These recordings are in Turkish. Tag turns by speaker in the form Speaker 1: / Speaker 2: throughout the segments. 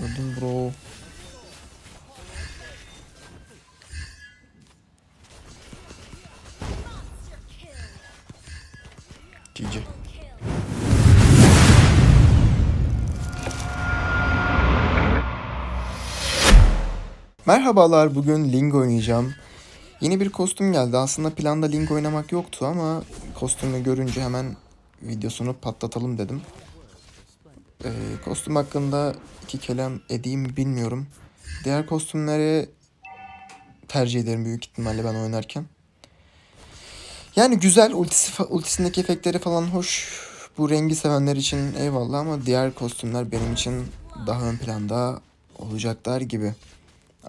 Speaker 1: Öldüm bro. GG. Merhabalar, bugün Ling oynayacağım. Yeni bir kostüm geldi. Aslında planda Ling oynamak yoktu ama kostümü görünce hemen videosunu patlatalım dedim. Ee, kostüm hakkında iki kelam edeyim bilmiyorum. Diğer kostümleri tercih ederim büyük ihtimalle ben oynarken. Yani güzel, ultisi, ultisindeki efektleri falan hoş. Bu rengi sevenler için eyvallah ama diğer kostümler benim için daha ön planda olacaklar gibi.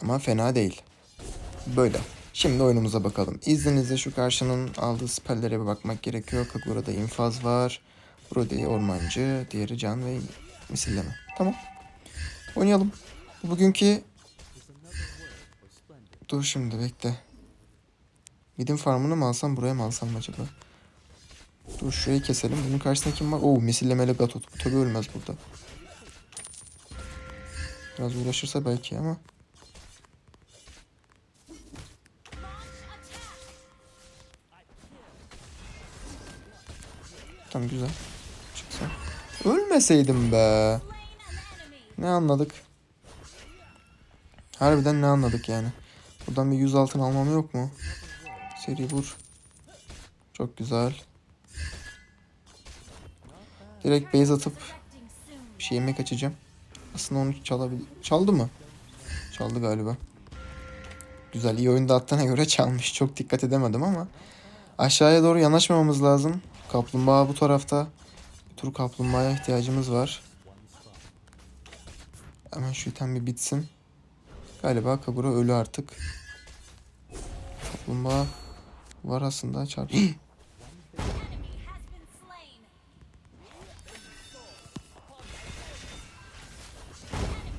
Speaker 1: Ama fena değil. Böyle. Şimdi oyunumuza bakalım. İzninizle şu karşının aldığı spellere bir bakmak gerekiyor. Kagura'da infaz var. Brody ormancı, diğeri can ve misilleme. Tamam. Oynayalım. Bugünkü... Dur şimdi bekle. Midin farmını mı alsam buraya mı alsam acaba? Dur şurayı keselim. Bunun karşısında kim var? Oo misillemeli Gatot. Tabi ölmez burada. Biraz uğraşırsa belki ama. Tamam güzel. Ölmeseydim be. Ne anladık? Harbiden ne anladık yani? Buradan bir 100 altın almam yok mu? Seri vur. Çok güzel. Direkt base atıp bir şey yemek açacağım. Aslında onu çalabilir. Çaldı mı? Çaldı galiba. Güzel iyi oyunda attığına göre çalmış. Çok dikkat edemedim ama. Aşağıya doğru yanaşmamamız lazım. Kaplumbağa bu tarafta. Tur kaplumbağaya ihtiyacımız var. Hemen şu item bir bitsin. Galiba Kagura ölü artık. Kaplumbağa var aslında çarp.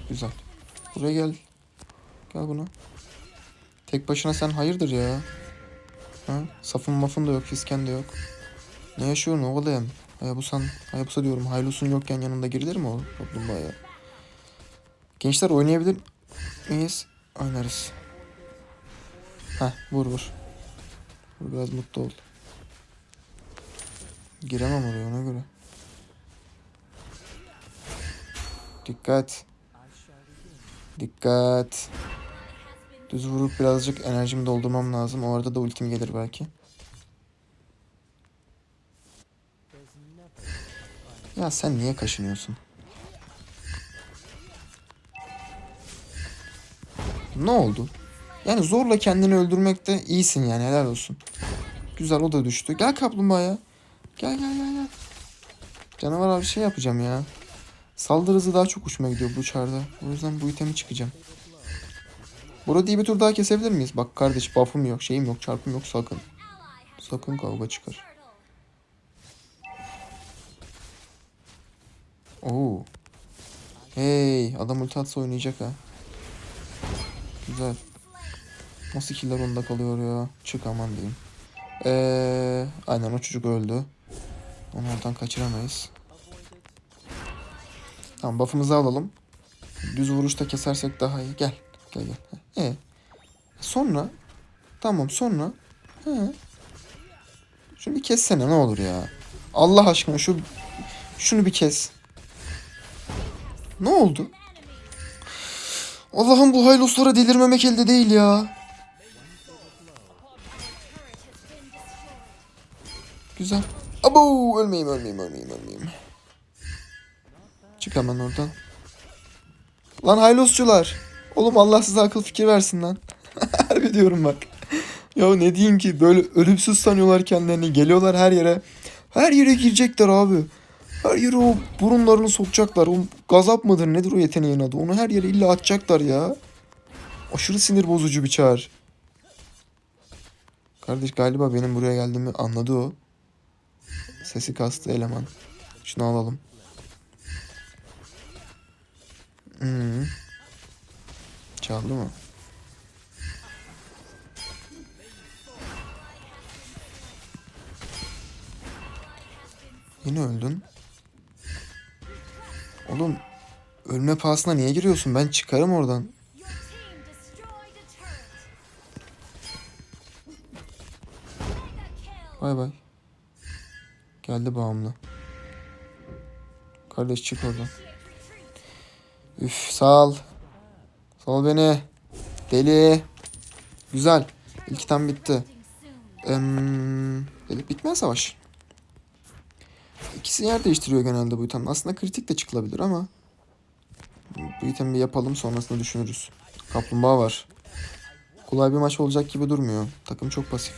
Speaker 1: Güzel. Buraya gel. Gel buna. Tek başına sen hayırdır ya. Ha? Safın mafın da yok, fisken de yok. Ne yaşıyorsun oğlum? Hayabusan, Hayabusa diyorum. Haylusun yokken yanında girilir mi o kaplumbağaya? Gençler oynayabilir miyiz? Oynarız. Heh vur vur. Vur biraz mutlu ol. Giremem oraya ona göre. Dikkat. Dikkat. Düz vurup birazcık enerjimi doldurmam lazım. O arada da ultim gelir belki. Ya sen niye kaşınıyorsun? Ne oldu? Yani zorla kendini öldürmekte iyisin yani helal olsun. Güzel o da düştü. Gel kaplumbağaya. Gel gel gel gel. Canavar abi şey yapacağım ya. Saldırı hızı daha çok hoşuma gidiyor bu çarda. O yüzden bu itemi çıkacağım. Burada bir tur daha kesebilir miyiz? Bak kardeş buff'ım yok, şeyim yok, çarpım yok sakın. Sakın kavga çıkar. Oo. Hey, adam ulti atsa oynayacak ha. Güzel. Nasıl killer onda kalıyor ya? Çık aman diyeyim. Ee, aynen o çocuk öldü. Onu oradan kaçıramayız. Tamam buff'ımızı alalım. Düz vuruşta kesersek daha iyi. Gel. Gel gel. E. Sonra. Tamam sonra. He. Şunu bir kessene ne olur ya. Allah aşkına şu şunu bir kes. Ne oldu? Allah'ım bu hayloslara delirmemek elde değil ya. Güzel. Abo ölmeyeyim ölmeyeyim ölmeyeyim ölmeyeyim. Çık hemen oradan. Lan haylosçular. Oğlum Allah size akıl fikir versin lan. Harbi diyorum bak. Ya ne diyeyim ki böyle ölümsüz sanıyorlar kendilerini. Geliyorlar her yere. Her yere girecekler abi. Her yere o burunlarını sokacaklar. O gazap mıdır nedir o yeteneğin adı? Onu her yere illa atacaklar ya. Aşırı sinir bozucu bir çağrı. Kardeş galiba benim buraya geldiğimi anladı o. Sesi kastı eleman. Şunu alalım. Hmm. Çaldı mı? Yine öldün. Oğlum Ölme pahasına niye giriyorsun? Ben çıkarım oradan. Bay bay. Geldi bağımlı. Kardeş çık oradan. Üf sal. Sal beni. Deli. Güzel. İlk item bitti. Delik bitmez savaş. İkisi yer değiştiriyor genelde bu item. Aslında kritik de çıkılabilir ama bu itemi yapalım sonrasında düşünürüz. Kaplumbağa var. Kolay bir maç olacak gibi durmuyor. Takım çok pasif.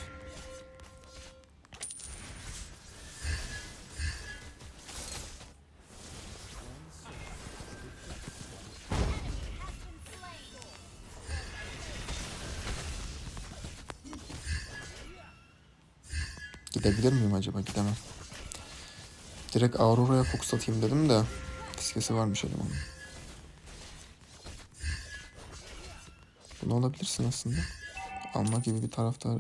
Speaker 1: Gidebilir miyim acaba? Gidemem. Direkt Aurora'ya fokus atayım dedim de fiskesi varmış elemanın. Bunu alabilirsin aslında. Alma gibi bir taraftar.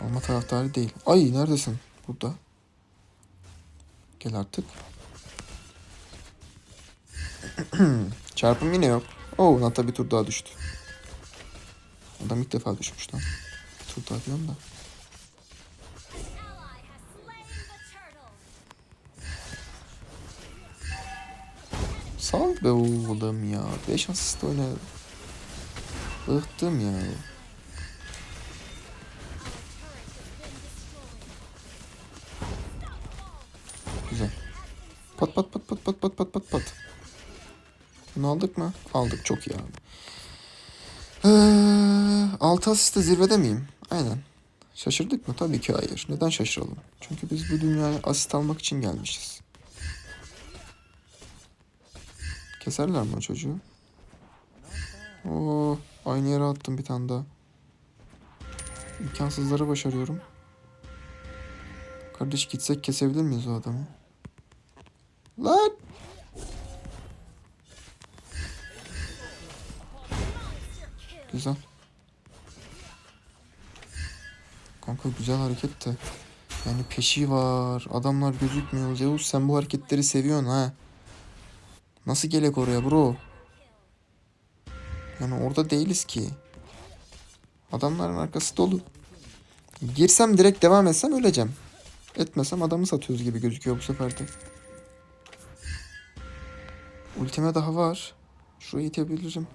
Speaker 1: Alma taraftarı değil. Ay neredesin? Burada. Gel artık. Çarpım yine yok. Oo Nata bir tur daha düştü. Adam ilk defa düşmüş lan. Bir tur daha diyorum da. Sal be oğlum ya. 5 asist oyna. Bıktım ya. Güzel. Pat pat pat pat pat pat pat pat pat. Bunu aldık mı? Aldık. Çok iyi abi. Ee, 6 asiste zirvede miyim? Aynen. Şaşırdık mı? Tabii ki hayır. Neden şaşıralım? Çünkü biz bu dünyaya asist almak için gelmişiz. Keserler mi o çocuğu? Oo, aynı yere attım bir tane daha. İmkansızları başarıyorum. Kardeş gitsek kesebilir miyiz o adamı? Lan! Güzel. Kanka güzel hareket de. Yani peşi var. Adamlar gözükmüyor. Zeus sen bu hareketleri seviyorsun ha. Nasıl gelek oraya bro? Yani orada değiliz ki. Adamların arkası dolu. Girsem direkt devam etsem öleceğim. Etmesem adamı satıyoruz gibi gözüküyor bu sefer de. Ultime daha var. Şurayı itebilirim.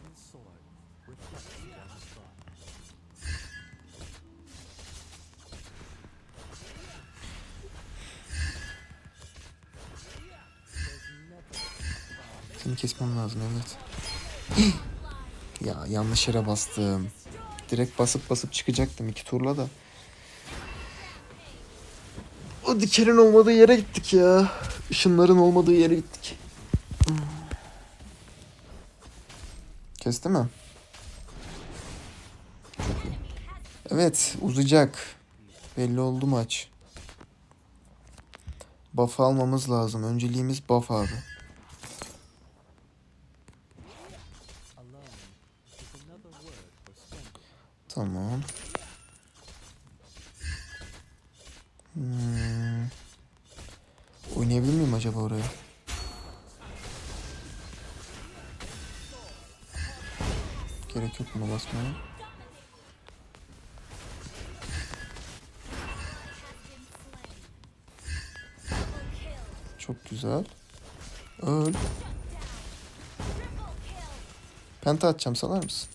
Speaker 1: Seni kesmem lazım evet. ya yanlış yere bastım. Direkt basıp basıp çıkacaktım iki turla da. O dikerin olmadığı yere gittik ya. Işınların olmadığı yere gittik. Kesti mi? Çok iyi. Evet uzayacak. Belli oldu maç. Buff almamız lazım. Önceliğimiz buff abi. Tamam. Hmm. Oynayabilir miyim acaba oraya? Gerek yok buna basmaya. Çok güzel. Öl. Penta atacağım salar mısın?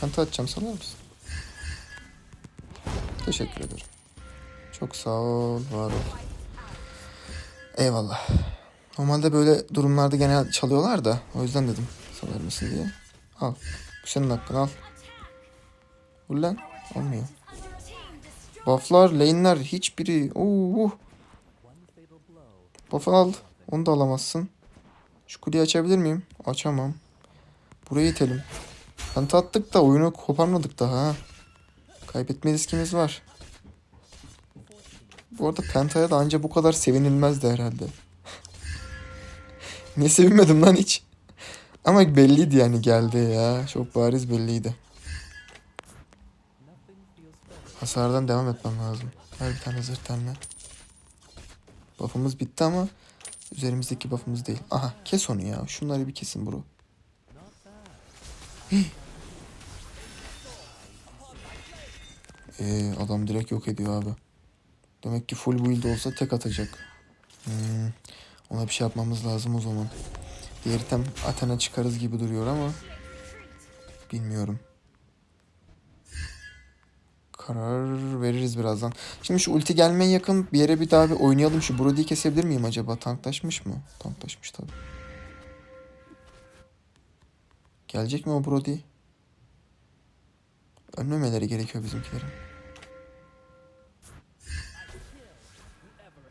Speaker 1: Penta atacağım salar mısın? Teşekkür ederim. Çok sağ ol, var ol. Eyvallah. Normalde böyle durumlarda genel çalıyorlar da o yüzden dedim salar mısın diye. Al. Bu senin hakkın al. Vur lan. Olmuyor. Bufflar, lane'ler hiçbiri. Oo. Buff al. Onu da alamazsın. Şu kuleyi açabilir miyim? Açamam. Burayı itelim. Penta attık da oyunu koparmadık daha ha. Kaybetme riskimiz var. Bu arada Penta'ya da anca bu kadar sevinilmezdi herhalde. Niye sevinmedim lan hiç? Ama belliydi yani geldi ya. Çok bariz belliydi. Hasardan devam etmem lazım. Ver bir tane zırh tenle. Buff'ımız bitti ama üzerimizdeki buff'ımız değil. Aha kes onu ya. Şunları bir kesin bro. Ee, adam direkt yok ediyor abi. Demek ki full build olsa tek atacak. Hmm, ona bir şey yapmamız lazım o zaman. Diğer item Athena çıkarız gibi duruyor ama bilmiyorum. Karar veririz birazdan. Şimdi şu ulti gelmeye yakın bir yere bir daha bir oynayalım. Şu Brody'yi kesebilir miyim acaba? Tanklaşmış mı? Tanklaşmış tabii. Gelecek mi o Brody? Ölmemeleri gerekiyor bizimkilerin.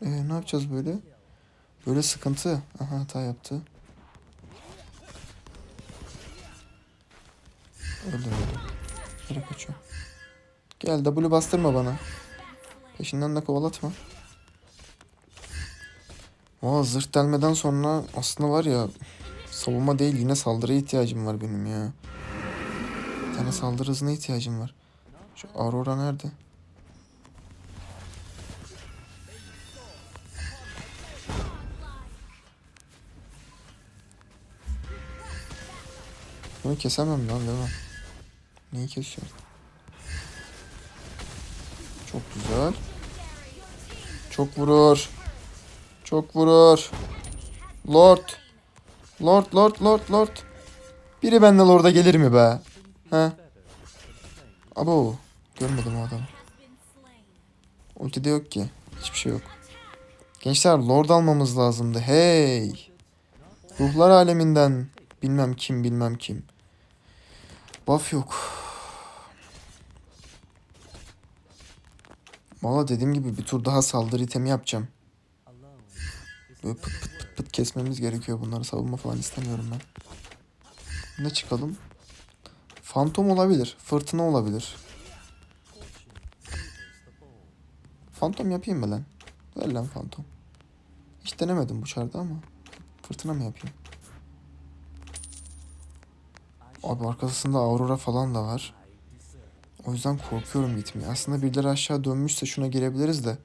Speaker 1: Ee, ne yapacağız böyle? Böyle sıkıntı. Aha hata yaptı. Öldüm öldüm. Nereye kaçıyor? Gel W bastırma bana. Peşinden de kovalatma. Aa zırh delmeden sonra aslında var ya savunma değil yine saldırıya ihtiyacım var benim ya. Bir tane saldırı hızına ihtiyacım var. Şu Aurora nerede? Bunu kesemem lan değil mi? Neyi kesiyorum? Çok güzel. Çok vurur. Çok vurur. Lord. Lord, Lord, Lord, Lord. Biri bende Lord'a gelir mi be? He? Abo. Görmedim o adamı. Ultide yok ki. Hiçbir şey yok. Gençler Lord almamız lazımdı. Hey. Ruhlar aleminden. Bilmem kim bilmem kim. Buff yok. Valla dediğim gibi bir tur daha saldırı itemi yapacağım. Böyle pıt pıt pıt pıt kesmemiz gerekiyor bunları. Savunma falan istemiyorum ben. Ne çıkalım? Fantom olabilir. Fırtına olabilir. Fantom yapayım mı lan? Ver lan fantom. Hiç denemedim bu çarda ama. Fırtına mı yapayım? Abi arkasında Aurora falan da var. O yüzden korkuyorum gitmeye. Aslında birileri aşağı dönmüşse şuna girebiliriz de.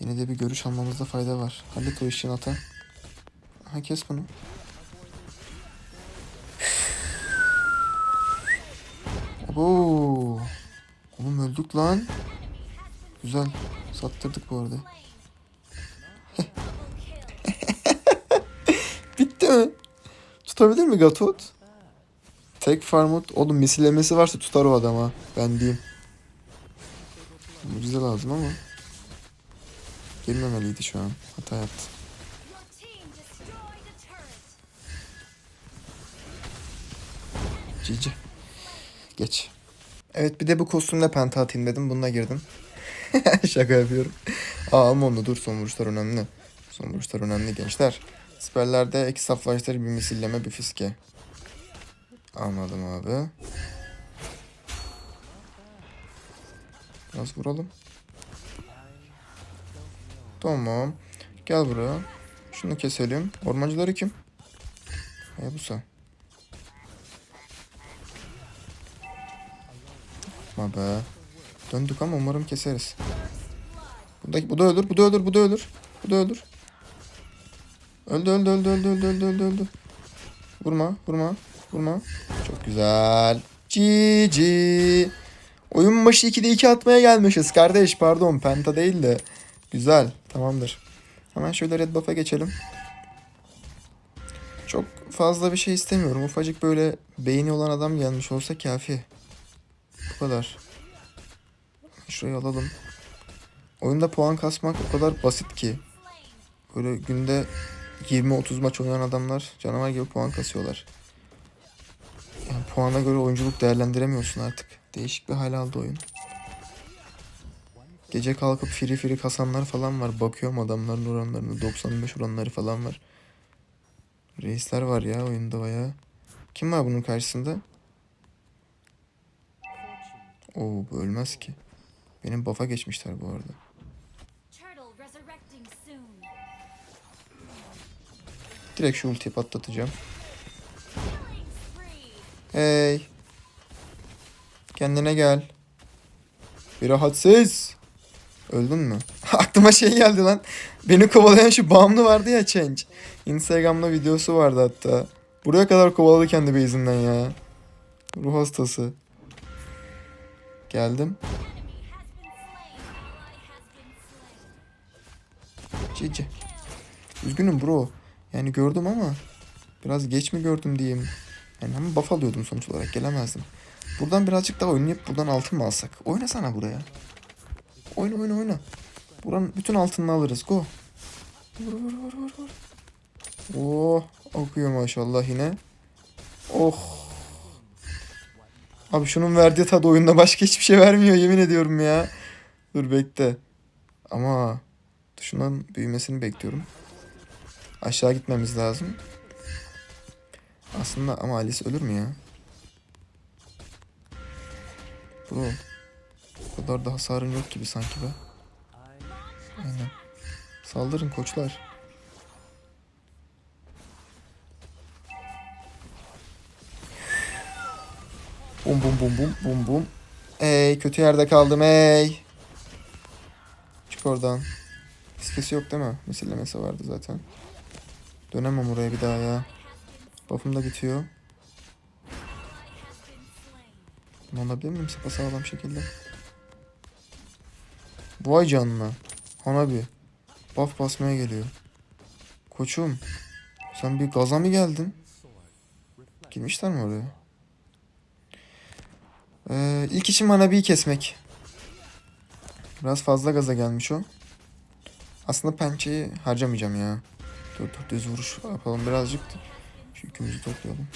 Speaker 1: Yine de bir görüş almamızda fayda var. Hallet o işini ata. Aha kes bunu. Abo. Oğlum öldük lan. Güzel. Sattırdık bu arada. Bitti mi? Tutabilir mi Gatot? Tek farmut. Oğlum misillemesi varsa tutar o adama. Ben diyeyim. Mucize lazım ama. Gelmemeliydi şu an. Hata yaptı. Cici. Geç. Evet bir de bu kostümle penta atayım. Bununla girdim. Şaka yapıyorum. Aa ama onu dur son vuruşlar önemli. Son vuruşlar önemli gençler. Siperlerde iki bir misilleme bir fiske. Anladım abi. Biraz vuralım. Tamam. Gel buraya. Şunu keselim. Ormancıları kim? Hayabusa. Yapma be. Döndük ama umarım keseriz. Bu da, bu da ölür, bu da ölür, bu da ölür. Bu da ölür. Öldü, öldü, öldü, öldü, öldü, öldü, öldü. Vurma, vurma, vurma. Çok güzel. GG. Oyun başı 2'de 2 atmaya gelmişiz kardeş. Pardon, penta değil de. Güzel, tamamdır. Hemen şöyle red buff'a geçelim. Çok fazla bir şey istemiyorum. Ufacık böyle beyni olan adam gelmiş olsa kafi. Bu kadar. Şurayı alalım. Oyunda puan kasmak o kadar basit ki. Böyle günde 20-30 maç oynayan adamlar canavar gibi puan kasıyorlar. Yani puana göre oyunculuk değerlendiremiyorsun artık. Değişik bir hal aldı oyun. Gece kalkıp firi firi kasanlar falan var. Bakıyorum adamların oranlarını. 95 oranları falan var. Reisler var ya oyunda bayağı. Kim var bunun karşısında? Oo bu ölmez ki. Benim buff'a geçmişler bu arada. Direkt şu ultiyi patlatacağım. Hey. Kendine gel. Bir rahatsız. Öldün mü? Aklıma şey geldi lan. Beni kovalayan şu bağımlı vardı ya Change. Instagram'da videosu vardı hatta. Buraya kadar kovaladı kendi base'inden ya. Ruh hastası. Geldim. Cici. Üzgünüm bro. Yani gördüm ama biraz geç mi gördüm diyeyim. Yani ama buff alıyordum sonuç olarak gelemezdim. Buradan birazcık daha oynayıp buradan altın mı alsak? Oynasana buraya. Oyna oyna oyna. Buranın bütün altınını alırız. Go. Vur vur vur vur vur. Oh okuyor maşallah yine. Oh. Abi şunun verdiği tadı oyunda başka hiçbir şey vermiyor yemin ediyorum ya. Dur bekle. Ama Şundan büyümesini bekliyorum. Aşağı gitmemiz lazım. Aslında ama Alice ölür mü ya? Bro. O kadar da hasarın yok gibi sanki be. Aynen. Saldırın koçlar. Bum bum bum bum bum bum. Ey kötü yerde kaldım ey. Çık oradan. Fiskesi yok değil mi? Misillemesi vardı zaten. Dönemem oraya bir daha ya. Buff'um da bitiyor. Bunu alabilir miyim sapasağlam şekilde? Vay canına. Hanabi. Buff basmaya geliyor. Koçum. Sen bir gaza mı geldin? Girmişler mi oraya? Ee, ilk işim Hanabi'yi kesmek. Biraz fazla gaza gelmiş o. Aslında pençeyi harcamayacağım ya. Dur dur düz vuruş yapalım birazcık. Şu toplayalım.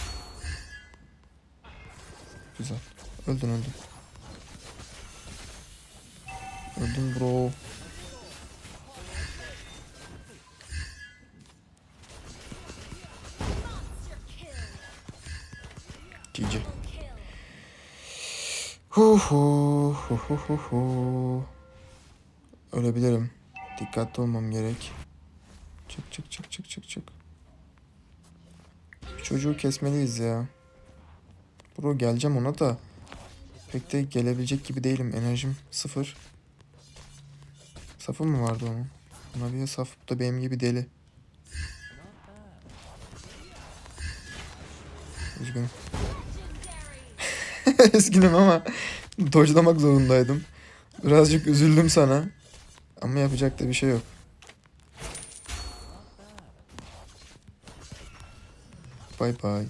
Speaker 1: Güzel. Öldün öldün. Öldün bro. GG. Hu hu hu hu hu hu. Ölebilirim. Dikkatli olmam gerek. Çık çık çık çık çık çık. Çocuğu kesmeliyiz ya. Bro geleceğim ona da. Pek de gelebilecek gibi değilim. Enerjim sıfır. Safı mı vardı onun? Ona bir saf da benim gibi deli. Üzgünüm. Üzgünüm ama dojlamak zorundaydım. Birazcık üzüldüm sana. Ama yapacak da bir şey yok. Bye bye.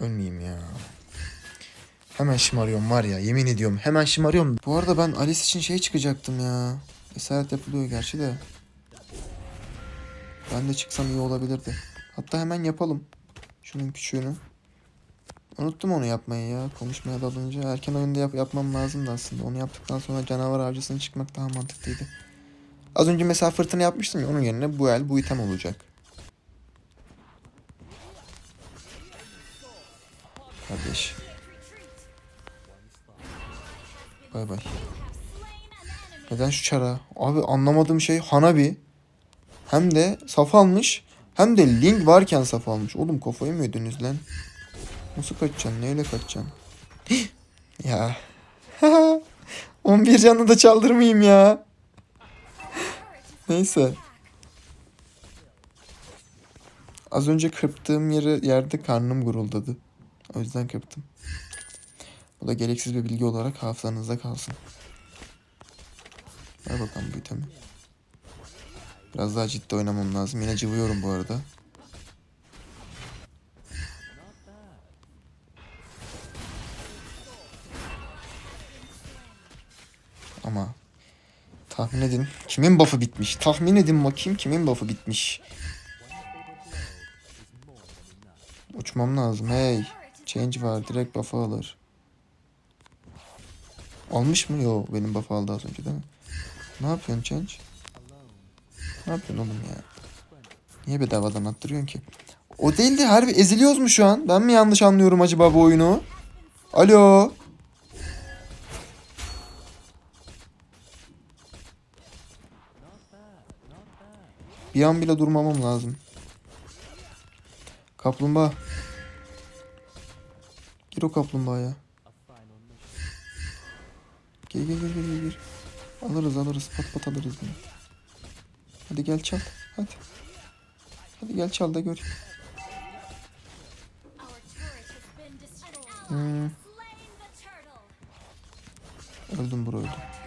Speaker 1: Ölmeyeyim ya. Hemen şımarıyorum var ya yemin ediyorum hemen şımarıyorum. Bu arada ben Alice için şey çıkacaktım ya. Esaret yapılıyor gerçi de. Ben de çıksam iyi olabilirdi. Hatta hemen yapalım. Şunun küçüğünü. Unuttum onu yapmayı ya. Konuşmaya dalınca erken oyunda yap yapmam lazımdı aslında. Onu yaptıktan sonra canavar avcısına çıkmak daha mantıklıydı. Az önce mesela fırtına yapmıştım ya onun yerine bu el bu item olacak. Kardeş. Bay bay. Neden şu çara? Abi anlamadığım şey Hanabi. Hem de saf almış. Hem de Link varken saf almış. Oğlum kafayı mı yediniz lan? Nasıl kaçacaksın? Neyle kaçacaksın? ya. 11 canını da çaldırmayayım ya. Neyse. Az önce kırptığım yere yerde karnım guruldadı. O yüzden kırptım. Bu da gereksiz bir bilgi olarak hafızanızda kalsın. Ver bakalım bu itemi. Biraz daha ciddi oynamam lazım. Yine cıvıyorum bu arada. Tahmin edin. Kimin buff'ı bitmiş? Tahmin edin bakayım kimin buff'ı bitmiş. Uçmam lazım. Hey. Change var. Direkt buff'ı alır. Almış mı? Yo benim buff'ı aldı az önce değil mi? Ne yapıyorsun Change? Ne yapıyorsun oğlum ya? Niye bedavadan attırıyorsun ki? O değil de harbi eziliyoruz mu şu an? Ben mi yanlış anlıyorum acaba bu oyunu? Alo? Bir an bile durmamam lazım. Kaplumbağa. Gir o kaplumbağaya. Gel gel gel gel gel. Alırız alırız pat pat alırız bunu. Hadi gel çal. Hadi. Hadi gel çal da gör. Hmm, öldüm bro öldüm.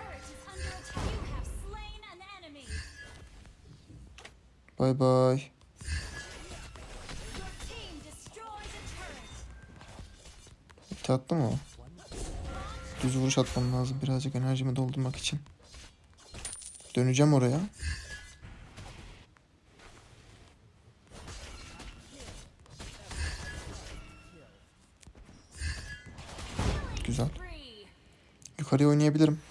Speaker 1: Bay bay. Ulti attı mı o? Düz vuruş atmam lazım birazcık enerjimi doldurmak için. Döneceğim oraya. Güzel. Yukarıya oynayabilirim.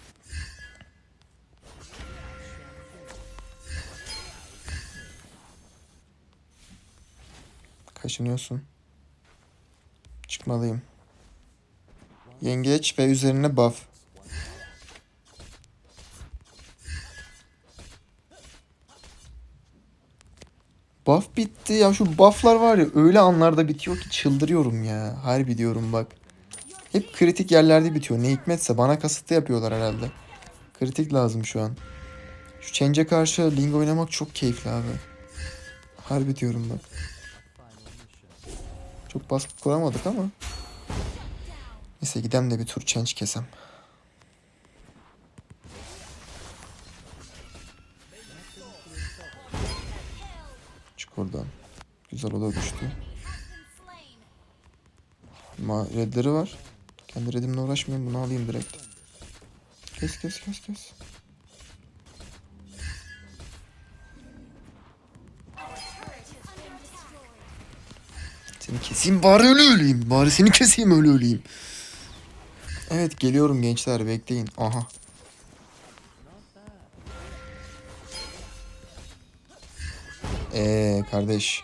Speaker 1: Kaşınıyorsun. Çıkmalıyım. Yengeç ve üzerine buff. Buff bitti ya şu bufflar var ya öyle anlarda bitiyor ki çıldırıyorum ya. Harbi diyorum bak. Hep kritik yerlerde bitiyor. Ne hikmetse bana kasıtlı yapıyorlar herhalde. Kritik lazım şu an. Şu Change'e karşı Ling oynamak çok keyifli abi. Harbi diyorum bak. Çok baskı kuramadık ama. Neyse gidem de bir tur Change kesem. Çık oradan. Güzel o da düştü. Ama redleri var. Kendi redimle uğraşmayayım bunu alayım direkt. Kes kes kes kes. Keseyim bari öyle öleyim. Bari seni keseyim öyle öleyim. Evet geliyorum gençler bekleyin. Aha. Eee kardeş.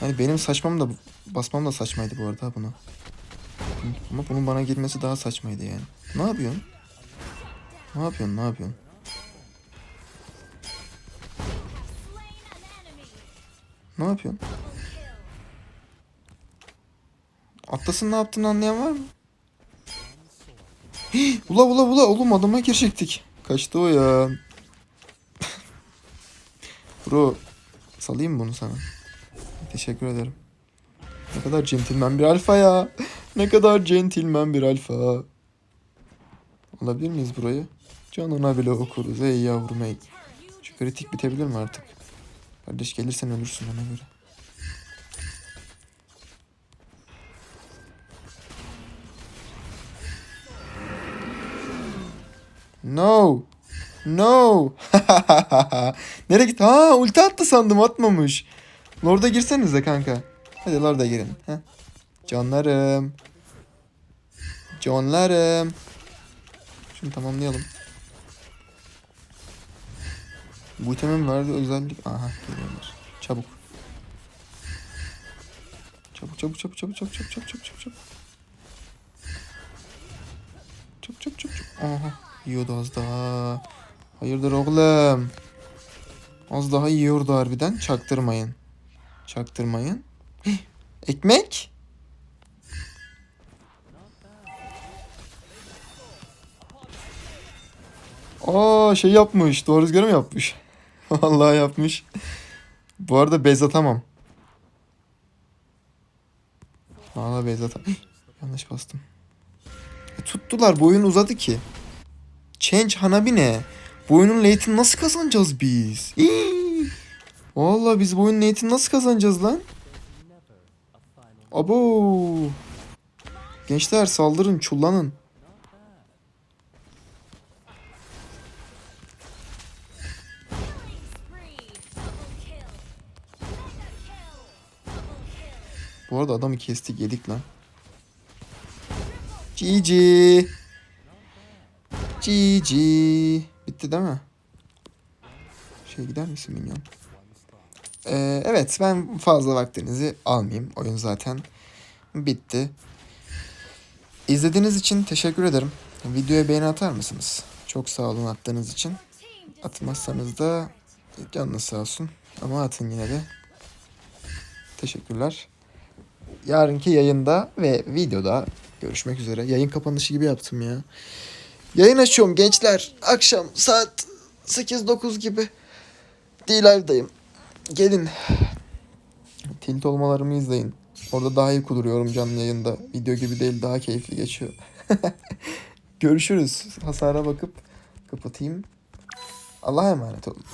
Speaker 1: Hani benim saçmam da basmam da saçmaydı bu arada buna. Ama bunun bana girmesi daha saçmaydı yani. Ne yapıyorsun? Ne yapıyorsun? Ne yapıyorsun? Ne yapıyorsun? Atlas'ın ne yaptığını anlayan var mı? Hii, ula ula ula oğlum adama girecektik. Kaçtı o ya. Bro salayım bunu sana? Teşekkür ederim. Ne kadar centilmen bir alfa ya. Ne kadar centilmen bir alfa. Alabilir miyiz burayı? Canına bile okuruz ey yavrum ey. Şu kritik bitebilir mi artık? Kardeş gelirsen ölürsün ona göre. No. No. Nereye gitti? Ha ulti attı sandım atmamış. Lord'a girsenize kanka. Hadi Lord'a girin. Heh. Canlarım. Canlarım. Şunu tamamlayalım. Bu itemin verdiği özellik... Aha geliyorlar. Çabuk. Çabuk çabuk çabuk çabuk çabuk çabuk çabuk çabuk çabuk çabuk. Çabuk çabuk çabuk çabuk. Aha yiyordu az daha. Hayırdır oğlum. Az daha yiyordu harbiden. Çaktırmayın. Çaktırmayın. Ekmek? Aa şey yapmış. Doğru rüzgarı mı yapmış? Vallahi yapmış. Bu arada bez atamam. Vallahi bez atamam. Yanlış bastım. E, tuttular. Bu oyun uzadı ki. Change Hanabi ne? Bu oyunun nasıl kazanacağız biz? Hii. Vallahi biz bu oyunun nasıl kazanacağız lan? Abo. Gençler saldırın, çullanın. Bu arada adamı kestik yedik lan. GG. GG. Bitti değil mi? Şey gider misin minyon? Ee, evet ben fazla vaktinizi almayayım. Oyun zaten bitti. İzlediğiniz için teşekkür ederim. Videoya beğeni atar mısınız? Çok sağ olun attığınız için. Atmazsanız da canınız sağ olsun. Ama atın yine de. Teşekkürler. Yarınki yayında ve videoda görüşmek üzere. Yayın kapanışı gibi yaptım ya. Yayın açıyorum gençler. Akşam saat 8-9 gibi. D-Live'dayım. Gelin. Tilt olmalarımı izleyin. Orada daha iyi kuduruyorum canlı yayında. Video gibi değil daha keyifli geçiyor. Görüşürüz. Hasara bakıp kapatayım. Allah'a emanet olun.